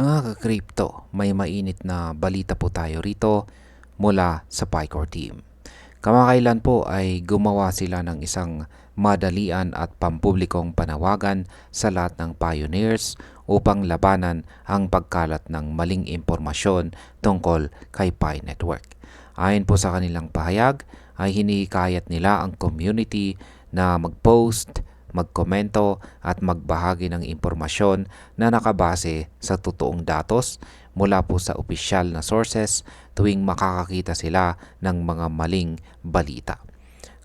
Mga ka-crypto, may mainit na balita po tayo rito mula sa Picor team. Kamakailan po ay gumawa sila ng isang madalian at pampublikong panawagan sa lahat ng pioneers upang labanan ang pagkalat ng maling impormasyon tungkol kay Pi Network. Ayon po sa kanilang pahayag, ay hinihikayat nila ang community na mag-post, magkomento at magbahagi ng impormasyon na nakabase sa totoong datos mula po sa opisyal na sources tuwing makakakita sila ng mga maling balita.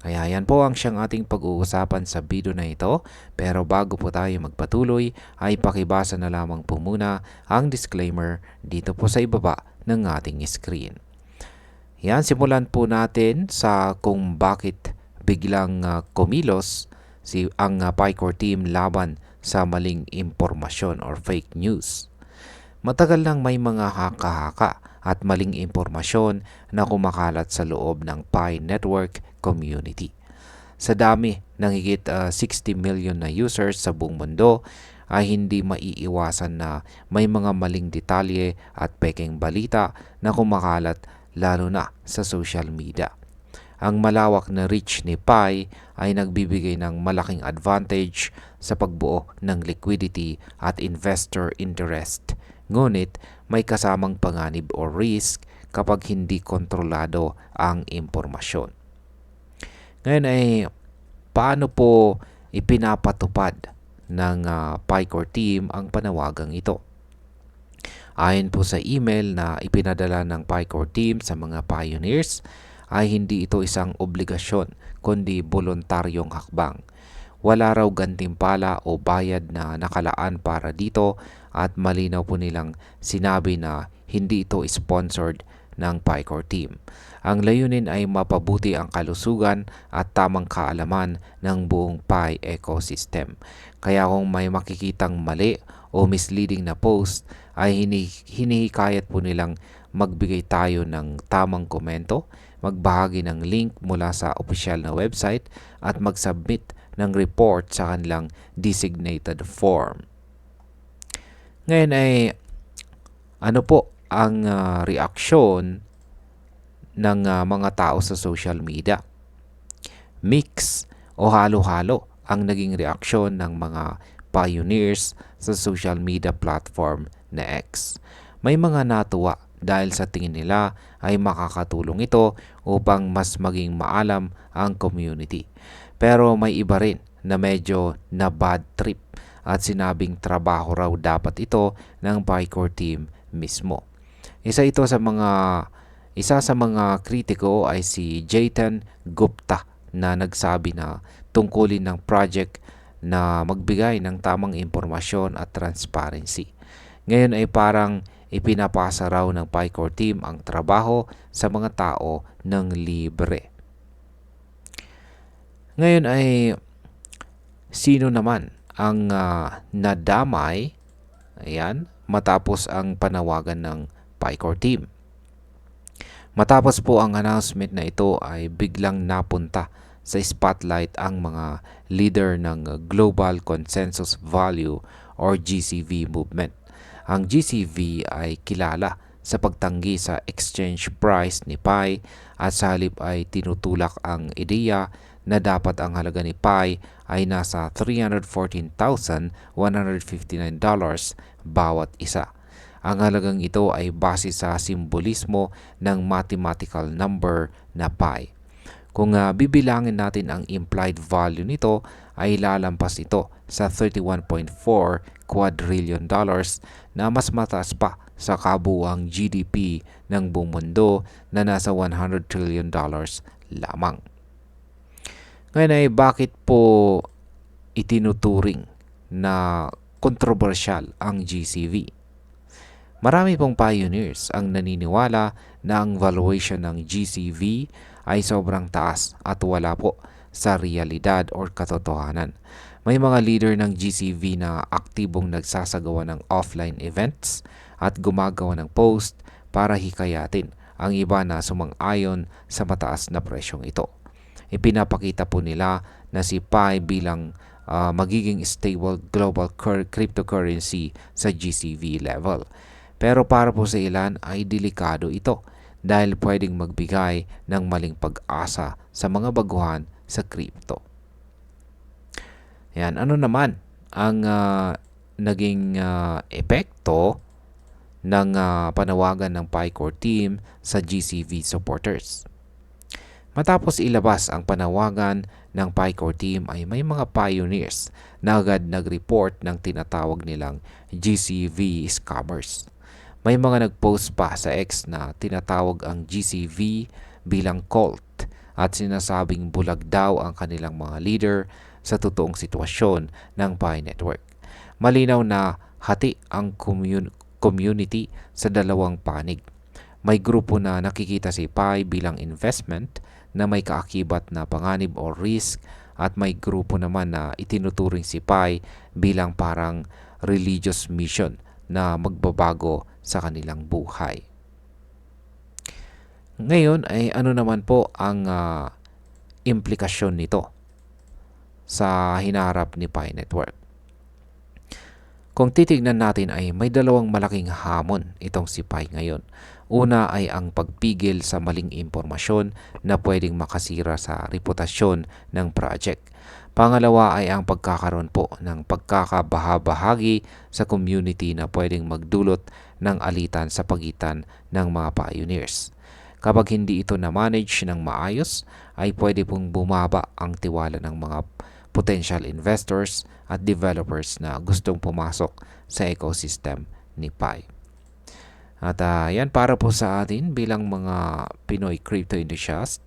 Kaya yan po ang siyang ating pag-uusapan sa video na ito. Pero bago po tayo magpatuloy ay pakibasa na lamang po muna ang disclaimer dito po sa ibaba ng ating screen. Yan, simulan po natin sa kung bakit biglang uh, kumilos si ang uh, team laban sa maling impormasyon or fake news. Matagal nang may mga haka-haka at maling impormasyon na kumakalat sa loob ng Pi Network community. Sa dami ng higit uh, 60 million na users sa buong mundo, ay hindi maiiwasan na may mga maling detalye at peking balita na kumakalat lalo na sa social media. Ang malawak na reach ni Pi ay nagbibigay ng malaking advantage sa pagbuo ng liquidity at investor interest. Ngunit may kasamang panganib o risk kapag hindi kontrolado ang impormasyon. Ngayon ay paano po ipinapatupad ng uh, PICOR team ang panawagang ito? Ayon po sa email na ipinadala ng PICOR team sa mga pioneers, ay hindi ito isang obligasyon kundi voluntaryong hakbang. Wala raw gantimpala o bayad na nakalaan para dito at malinaw po nilang sinabi na hindi ito sponsored ng PICOR team. Ang layunin ay mapabuti ang kalusugan at tamang kaalaman ng buong Pi ecosystem. Kaya kung may makikitang mali o misleading na post ay hinihikayat po nilang magbigay tayo ng tamang komento magbahagi ng link mula sa opisyal na website at mag-submit ng report sa kanilang designated form. Ngayon ay ano po ang uh, reaksyon ng uh, mga tao sa social media? Mix o halo-halo ang naging reaksyon ng mga pioneers sa social media platform na X. May mga natuwa dahil sa tingin nila ay makakatulong ito upang mas maging maalam ang community. Pero may iba rin na medyo na bad trip at sinabing trabaho raw dapat ito ng Picor team mismo. Isa ito sa mga isa sa mga kritiko ay si Jaitan Gupta na nagsabi na tungkulin ng project na magbigay ng tamang impormasyon at transparency. Ngayon ay parang ipinapasa raw ng PICOR team ang trabaho sa mga tao ng libre. Ngayon ay sino naman ang uh, nadamay ayan, matapos ang panawagan ng PICOR team. Matapos po ang announcement na ito ay biglang napunta sa spotlight ang mga leader ng Global Consensus Value or GCV movement. Ang GCV ay kilala sa pagtanggi sa exchange price ni Pi at sa halip ay tinutulak ang ideya na dapat ang halaga ni Pi ay nasa $314,159 bawat isa. Ang halagang ito ay base sa simbolismo ng mathematical number na pi. Kung uh, bibilangin natin ang implied value nito ay lalampas ito sa 31.4 quadrillion dollars na mas mataas pa sa kabuang GDP ng buong mundo na nasa 100 trillion dollars lamang. Ngayon ay bakit po itinuturing na kontrobersyal ang GCV? Marami pong pioneers ang naniniwala na ang valuation ng GCV ay sobrang taas at wala po sa realidad or katotohanan. May mga leader ng GCV na aktibong nagsasagawa ng offline events at gumagawa ng post para hikayatin ang iba na sumang-ayon sa mataas na presyong ito. Ipinapakita po nila na si Pi bilang ah, magiging stable global cur- cryptocurrency sa GCV level. Pero para po sa ilan ay delikado ito dahil pwedeng magbigay ng maling pag-asa sa mga baguhan sa crypto. Yan, ano naman ang ah, naging ah, epekto ng ah, panawagan ng PyCore team sa GCV supporters? Matapos ilabas ang panawagan ng PyCore team ay may mga pioneers na agad nag-report ng tinatawag nilang GCV scammers. May mga nag-post pa sa X na tinatawag ang GCV bilang cult at sinasabing bulag daw ang kanilang mga leader sa totoong sitwasyon ng Pi Network. Malinaw na hati ang commun- community sa dalawang panig. May grupo na nakikita si Pi bilang investment na may kaakibat na panganib o risk at may grupo naman na itinuturing si Pi bilang parang religious mission na magbabago sa kanilang buhay. Ngayon ay ano naman po ang ah, implikasyon nito sa hinaharap ni Pi Network. Kung titignan natin ay may dalawang malaking hamon itong si Pi ngayon. Una ay ang pagpigil sa maling impormasyon na pwedeng makasira sa reputasyon ng project. Pangalawa ay ang pagkakaroon po ng pagkakabahabahagi sa community na pwedeng magdulot ng alitan sa pagitan ng mga pioneers. Kapag hindi ito na-manage ng maayos, ay pwede pong bumaba ang tiwala ng mga potential investors at developers na gustong pumasok sa ecosystem ni Pi. At ah, yan para po sa atin bilang mga Pinoy crypto enthusiast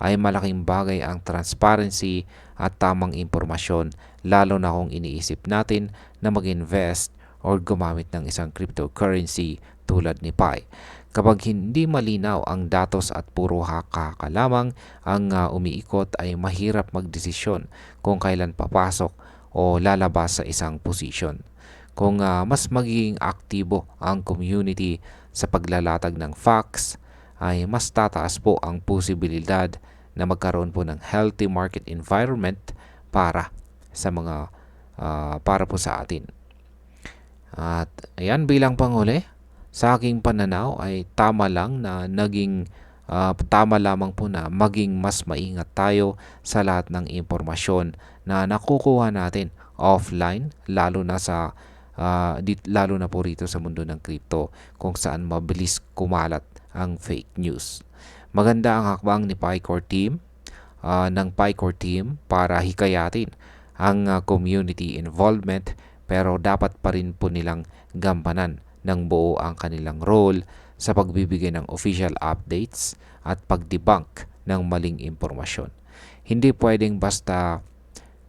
ay malaking bagay ang transparency at tamang impormasyon lalo na kung iniisip natin na mag-invest or gumamit ng isang cryptocurrency tulad ni Pi. Kapag hindi malinaw ang datos at puro haka lamang ang ah, umiikot ay mahirap magdesisyon kung kailan papasok o lalabas sa isang posisyon. Kung ah, mas magiging aktibo ang community sa paglalatag ng facts, ay mas tataas po ang posibilidad na magkaroon po ng healthy market environment para sa mga ah, para po sa atin. At ayan bilang panghuli, sa aking pananaw ay tama lang na naging ah, tama lamang po na maging mas maingat tayo sa lahat ng impormasyon na nakukuha natin offline lalo na sa ah, dit, lalo na po rito sa mundo ng crypto kung saan mabilis kumalat ang fake news. Maganda ang hakbang ni PyCore team ah, ng PyCore team para hikayatin ang ah, community involvement pero dapat pa rin po nilang gampanan ng buo ang kanilang role sa pagbibigay ng official updates at pagdebunk ng maling impormasyon. Hindi pwedeng basta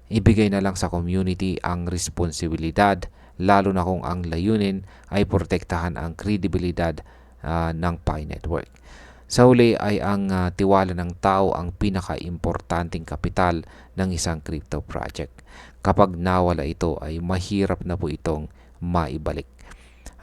ibigay na lang sa community ang responsibilidad lalo na kung ang layunin ay protektahan ang kredibilidad ah, ng Pi Network. Sa huli ay ang ah, tiwala ng tao ang pinaka-importanting kapital ng isang crypto project. Kapag nawala ito ay mahirap na po itong maibalik.